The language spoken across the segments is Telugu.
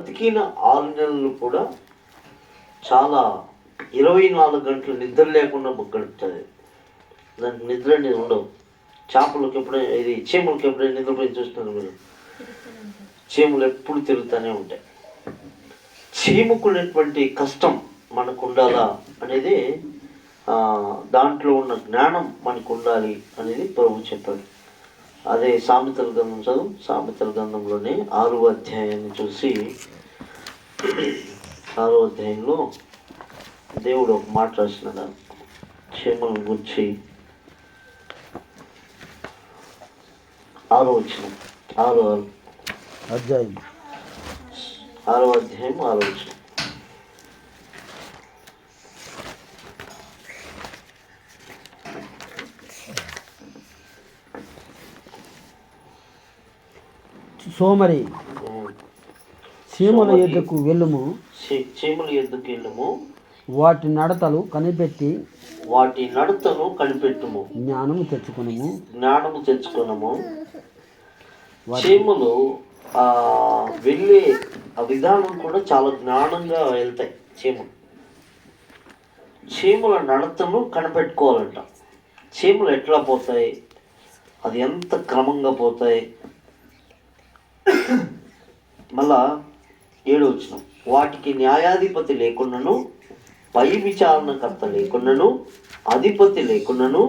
బతికిన ఆరు నెలలు కూడా చాలా ఇరవై నాలుగు గంటలు నిద్ర లేకుండా గడుపుతుంది దానికి నిద్ర అనేది ఉండవు. చేపలకి ఎప్పుడైనా ఇది చీమలకు ఎప్పుడైనా నిద్రపోయి చూస్తున్నారు మీరు? చీమలు ఎప్పుడు తిరుగుతూనే ఉంటాయి. చీముకునేటువంటి కష్టం మనకు ఉండాలా అనేది దాంట్లో ఉన్న జ్ఞానం మనకు ఉండాలి అనేది ప్రభు చెప్పాడు. అదే సామెతల గ్రంథం చదువు సామెతల గ్రంథంలోనే ఆరో అధ్యాయాన్ని చూసి ఆరో అధ్యాయంలో దేవుడు ఒక మాట రాసినాడు. క్షేమం గురించి ఆరో వచ్చిన ఆరో ఆరు అధ్యాయం. ఆరో అధ్యాయం ఆరో వచ్చిన సోమరి సీమల యుద్ధకు వెళ్ళుము. చీమల ఎద్దుకు వెళ్ళము. వాటి నడతలు కనిపెట్టి వాటి నడతను కనిపెట్టుము. జ్ఞానము తెచ్చుకునము. జ్ఞానము తెచ్చుకున్నాము చీమలు ఆ వెళ్ళే ఆ విధానం కూడా చాలా జ్ఞానంగా వెళ్తాయి చీమలు. చీమల నడతను కనిపెట్టుకోవాలంట. చీమలు ఎట్లా పోతాయి? అది ఎంత క్రమంగా పోతాయి? మళ్ళా ఏడు వచ్చిన వాటికి న్యాయాధిపతి లేకున్నను పై విచారణకర్త లేకున్నను అధిపతి లేకున్నను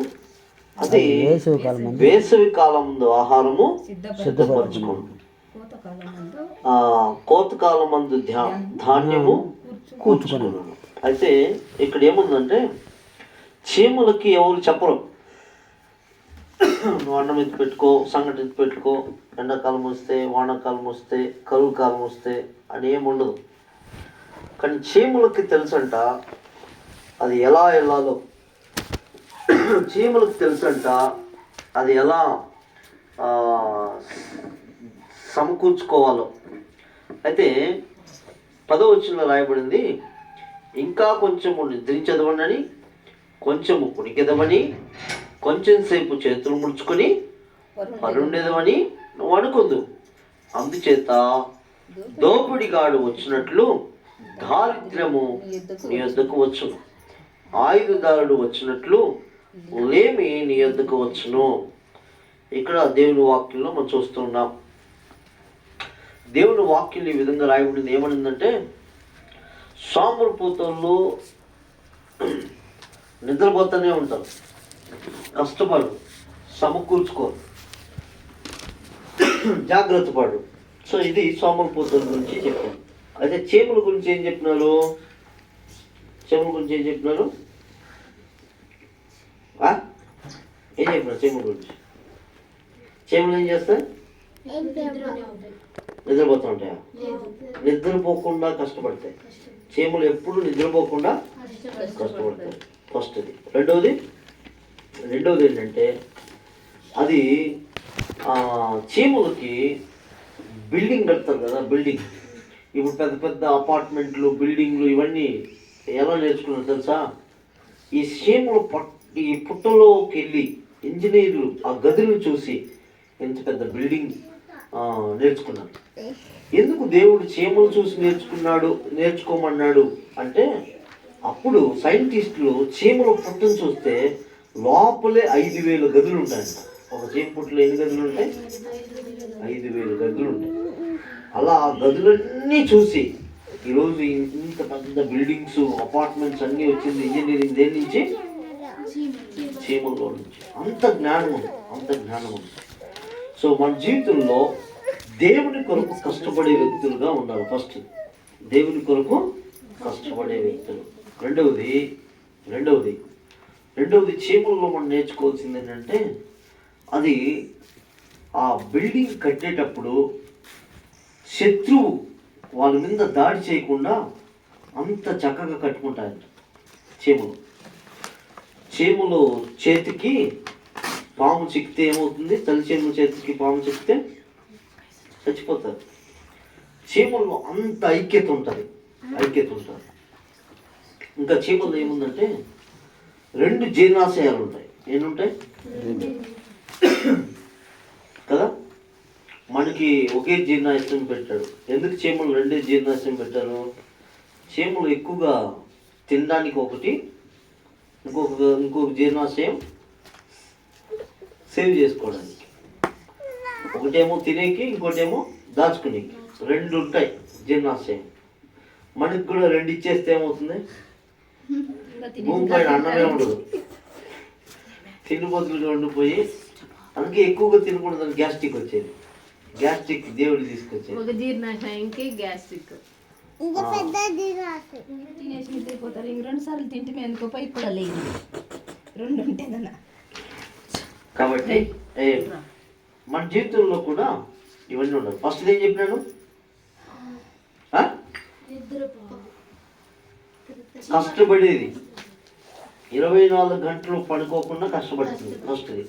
అది వేసవి కాలం ఆహారము సిద్ధపరచుకోండి ఆ, కోతకాలం మందు ధ్యా ధాన్యము కూర్చుకున్నాను. అయితే ఇక్కడ ఏముందంటే చీమలకి ఎవరు చెప్పరు. నువ్వు అన్నం ఎత్తి పెట్టుకో సంగటి ఎత్తి పెట్టుకో ఎండాకాలం వస్తే వానాకాలం వస్తే కరువు కాలం వస్తే అని ఏమి ఉండదు. కానీ చీమలకి తెలుసంట అది ఎలా వెళ్ళాలో. చీమలకు తెలుసంట అది ఎలా సమకూర్చుకోవాలో. అయితే పదవచనంలో రాయబడింది ఇంకా కొంచెము నిద్రించదవనని కొంచెము కుడికెదవని కొంచెం సేపు చేతులు ముడుచుకొని పరుండేదవని నువ్వు అనుకుందు. అందుచేత దోపిడిగాడు వచ్చినట్లు దారిద్ర్యము నీ యొద్దకు వచ్చును. ఆయుధదారుడు వచ్చినట్లు లేమి నీ యొద్దకు వచ్చును. ఇక్కడ దేవుని వాక్యంలో మనం చూస్తున్నాం దేవుని వాక్యం ఈ విధంగా రాయబడింది ఏమనిందంటే సోమరపోతల్లో నిద్రపోతూనే ఉంటారు. కష్టపడు సమకూర్చుకోరు. జాగ్రత్త పడు. సో ఇది సోమరపోతల గురించి చెప్పాను. అయితే చేపల గురించి ఏం చెప్పినారు? చీమల గురించి ఏం చెప్పినారు? ఏం చెప్పినారు చీమల గురించి? చేపలు ఏం చేస్తాయి? నిద్రపోతూ ఉంటాయా? నిద్రపోకుండా కష్టపడతాయి. చీమలు ఎప్పుడు నిద్రపోకుండా కష్టపడతాయి. ఫస్ట్ది రెండవది రెండవది ఏంటంటే అది చీమలకి బిల్డింగ్ కడతారు కదా బిల్డింగ్. ఇప్పుడు పెద్ద పెద్ద అపార్ట్మెంట్లు బిల్డింగ్లు ఇవన్నీ ఎలా నేర్చుకున్నారు తెలుసా? ఈ చీమలు పట్ ఈ పుట్టలోకి వెళ్ళి ఇంజనీర్లు ఆ గదులను చూసి ఎంత పెద్ద బిల్డింగ్ నేర్చుకున్నారు. ఎందుకు దేవుడు చీమలు చూసి నేర్చుకున్నాడు నేర్చుకోమన్నాడు అంటే అప్పుడు సైంటిస్టులు చీమల పుట్టను చూస్తే లోపలే ఐదు వేల గదులు ఉంటాయంట. ఒక చీమ పుట్టలో ఎన్ని గదులు ఉంటాయి? ఐదు వేలు గదులు ఉంటాయి. అలా ఆ గదులన్నీ చూసి ఈరోజు ఇంత పెద్ద బిల్డింగ్స్ అపార్ట్మెంట్స్ అన్నీ వచ్చింది ఇంజనీరింగ్ దేని నుంచి? చీమల్లో నుంచి. అంత జ్ఞానం ఉంది అంత జ్ఞానం ఉంది. సో మన జీవితంలో దేవుని కొరకు కష్టపడే వ్యక్తులుగా ఉండాలి ఫస్ట్. దేవుని కొరకు కష్టపడే వ్యక్తులు. రెండవది రెండవది రెండవది చీమల్లో మనం నేర్చుకోవాల్సింది ఏంటంటే అది ఆ బిల్డింగ్ కట్టేటప్పుడు శత్రువు వాళ్ళ మీద దాడి చేయకుండా అంత చక్కగా కట్టుకుంటాయంట చేములు. చేములు చేతికి పాము చిక్కితే ఏమవుతుంది? తల్లి చీమల చేతికి పాము చిక్కితే చచ్చిపోతారు. చీమల్లో అంత ఐక్యత ఉంటుంది. ఐక్యత ఉంటుంది. ఇంకా చేపల్లో ఏముందంటే రెండు జీర్ణాశయాలు ఉంటాయి. ఏముంటాయి ఉంటాయి కదా మనకి ఒకే జీర్ణాశయం పెట్టాడు. ఎందుకు చీమలు రెండే జీర్ణాశయం పెట్టారు? చీమలు ఎక్కువగా తినడానికి ఒకటి ఇంకొక ఇంకొక జీర్ణాశయం సేవ్ చేసుకోవడానికి. ఒకటేమో తినేకి ఇంకోటేమో దాచుకునేకి. రెండు ఉంటాయి జీర్ణాశయం. మనకి కూడా రెండు ఇచ్చేస్తే ఏమవుతుంది? భూమి పైన అన్నమే ఉండదు. తిండిపోతులుగా ఉండిపోయి అందుకే ఎక్కువగా తినకూడదని గ్యాస్ట్రిక్ వచ్చేది. గ్యాస్ట్రిక్ దేవుడు తీసుకొచ్చేది ఒక జీర్ణాశయంకి గ్యాస్ట్రిక్. తినేసి నిద్రపోతారు ఇంక రెండు సార్లు తింటే మేము ఎందుకో పైకి కూడా లేదు రెండు ఉంటేదన్న కాబట్టి ఏ, మన జీవితంలో కూడా ఇవన్నీ ఉండవు. ఫస్ట్ ఏం చెప్పినాను? కష్టపడేది. ఇరవై నాలుగు గంటలు పడుకోకుండా కష్టపడుతుంది. ఫస్ట్ది.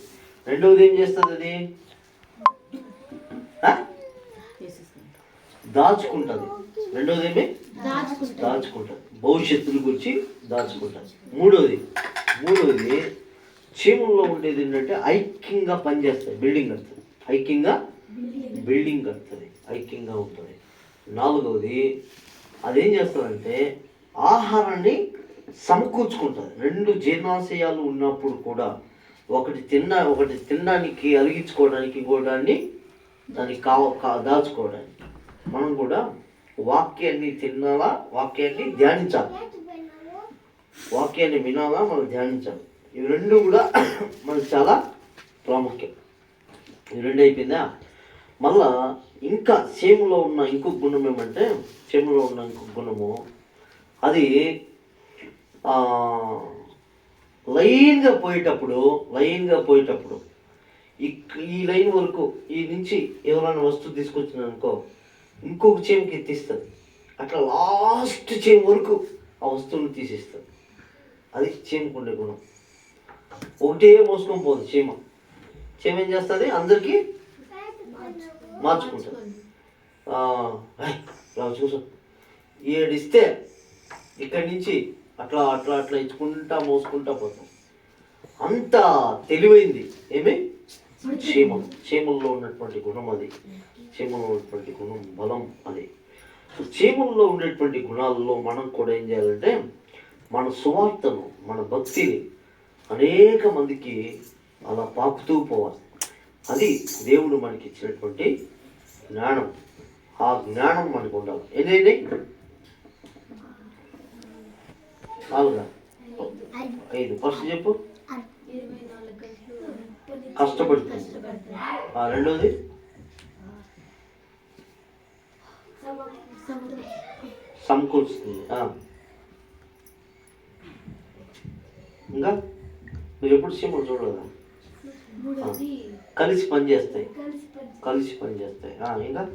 రెండవది ఏం చేస్తుంది అది ఆ? దాచుకుంటుంది. రెండవది ఏమి? దాచుకుంటుంది. భవిష్యత్తుల గురించి దాచుకుంటుంది. మూడవది మూడవది చీమల్లో ఉండేది ఏంటంటే ఐక్యంగా పనిచేస్తాయి బిల్డింగ్ కడుతుంది ఐక్యంగా బిల్డింగ్ కడుతుంది ఐక్యంగా ఉంటుంది. నాలుగవది అదేం చేస్తుందంటే ఆహారాన్ని సమకూర్చుకుంటుంది. రెండు జీర్ణాశయాలు ఉన్నప్పుడు కూడా ఒకటి తిన్న ఒకటి తినడానికి అరిగించుకోవడానికి ఇంకోటాన్ని దానికి కావ కా దాచుకోవడానికి. మనం కూడా వాక్యాన్ని తినాలా వాక్యాన్ని ధ్యానించాలి. వాక్యాన్ని వినాలా మనం ధ్యానించాలి. ఇవి రెండు కూడా మనకు చాలా ప్రాముఖ్యం. ఇవి రెండు అయిపోయిందా? మళ్ళా ఇంకా సేములో ఉన్న ఇంకొక గుణం ఏమంటే సేములో ఉన్న ఇంకొక గుణము అది లైన్గా పోయేటప్పుడు లైన్గా పోయేటప్పుడు ఈ లైన్ వరకు ఈ నుంచి ఎవరైనా వస్తువు తీసుకొచ్చిన అనుకో ఇంకొక చీమకి ఎత్తిస్తుంది అట్లా లాస్ట్ చీమ వరకు ఆ వస్తువుని తీసేస్తుంది. అది చీమకు ఉండే గుణం. ఒకటే మోసుకొని పోదు చీమ. చీమ ఏం చేస్తుంది? అందరికీ మార్చుకుంటుంది. చూసు. ఏడిస్తే ఇక్కడి నుంచి అట్లా అట్లా అట్లా ఇచ్చుకుంటా మోసుకుంటా పోతాం. అంత తెలివైంది. ఏమి? క్షేమం క్షేమంలో ఉన్నటువంటి గుణం అది. క్షేమంలో ఉన్నటువంటి గుణం బలం అది. సో క్షేమంలో ఉండేటువంటి గుణాలలో మనం కూడా ఏం చేయాలంటే మన సువార్తను మన భక్తిని అనేక మందికి అలా పాకుతూ పోవాలి. అది దేవుడు మనకి ఇచ్చినటువంటి జ్ఞానం. ఆ జ్ఞానం మనకు ఉండాలి. ఎన్ని నాలుగా? ఐదు. ఫస్ట్ చెప్పు. కష్టపడుతుంది. ఆ, రెండోది? సమకూర్చుతుంది. ఇంకా నువ్వు ఎప్పుడు సీమలు చూడలేదా. కలిసి పనిచేస్తాయి. కలిసి పనిచేస్తాయి. ఇంకా.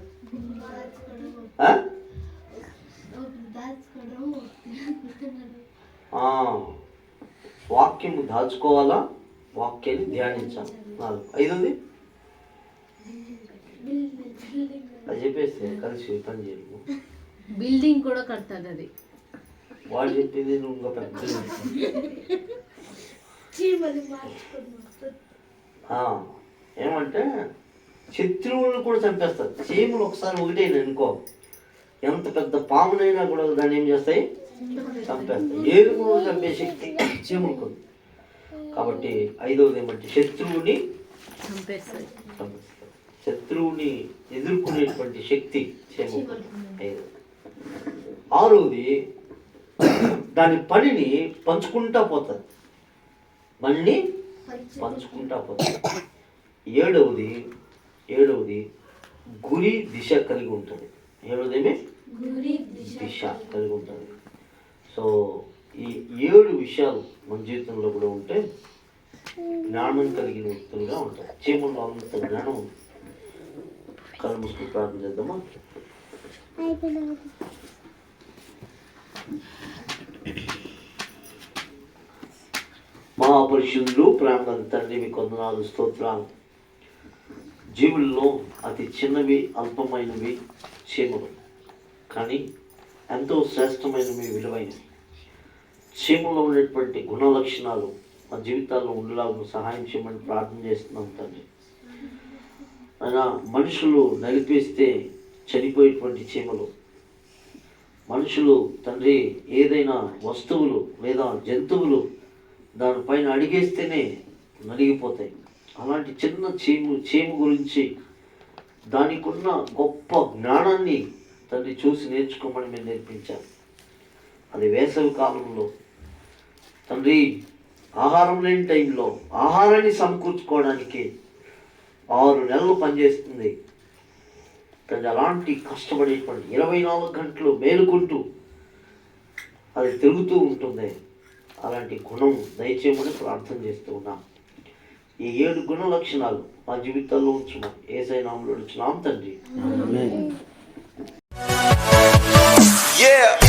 వాక్యము దాచుకోవాలా? వాక్యాన్ని ధ్యానించాలి. నాలుగు. ఐదోది? అది చెప్పేస్తే కలిసి పని చేయము బిల్డింగ్ కూడా కడుతుంది అది. వాడు చెప్పింది ఇంకా పెద్ద ఏమంటే శత్రువులను కూడా చంపేస్తారు. చీమలు ఒకసారి ఒకటేనా అనుకో. ఎంత పెద్ద పామునైనా కూడా దాన్ని ఏం చేస్తాయి? చంపేస్తాయి. ఏది కూడా చంపే శక్తి చీమలకు కాబట్టి ఐదవది ఏమంటే శత్రువుని చంపేస్తారు. శత్రువుని ఎదుర్కొనేటువంటి శక్తి చీమలకు. ఐదవది. ఆరోది దాని పనిని పంచుకుంటా పోతుంది. పనిని పంచుకుంటా. పోతుంది. ఏడవది ఏడవది గురి దిశ కలిగి ఉంటుంది. ఏడవదేమి దిశ కలిగి ఉంటుంది. సో ఈ ఏడు విషయాలు మన జీవితంలో కూడా ఉంటే జ్ఞానం కలిగిన వ్యక్తులుగా ఉంటాయి చీమల్లో అంత జ్ఞానం కళ్ళు మూసుకుని ప్రార్థన చేద్దామా? మహాపురుషులు ప్రేమ తండ్రి మీ కొందనాలు స్తోత్రాలు. జీవుల్లో అతి చిన్నవి అల్పమైనవి చీమలు. కానీ ఎంతో శ్రేష్టమైనవి విలువైనవి. చీమలో ఉండేటువంటి గుణ లక్షణాలు మా జీవితాల్లో ఉండేలాగా సహాయం చేయమని ప్రార్థన చేస్తున్నాం తండ్రి. అయినా మనుషులు నలిపేస్తే చనిపోయేటువంటి చీమలు. మనుషులు తండ్రి ఏదైనా వస్తువులు లేదా జంతువులు దానిపైన అడిగేస్తేనే నలిగిపోతాయి. అలాంటి చిన్న చీము చీము గురించి దానికున్న గొప్ప జ్ఞానాన్ని తండ్రి చూసి నేర్చుకోమని మేము నేర్పించాను. అది వేసవి కాలంలో. తండ్రి ఆహారం లేని టైంలో ఆహారాన్ని సమకూర్చుకోవడానికి ఆరు నెలలు పనిచేస్తుంది. తండ్రి అలాంటి కష్టపడేటువంటి ఇరవై నాలుగు గంటలు మేలుకుంటూ అది తిరుగుతూ ఉంటుంది అలాంటి గుణం దయచేయమని ప్రార్థన చేస్తూ ఉన్నాం ఈ ఏడు గుణ లక్షణాలు మా జీవితాల్లో ఉంచుమని ఏసై నామంలో ఉంచున్నాం తండ్రి ఆమేన్. Yeah.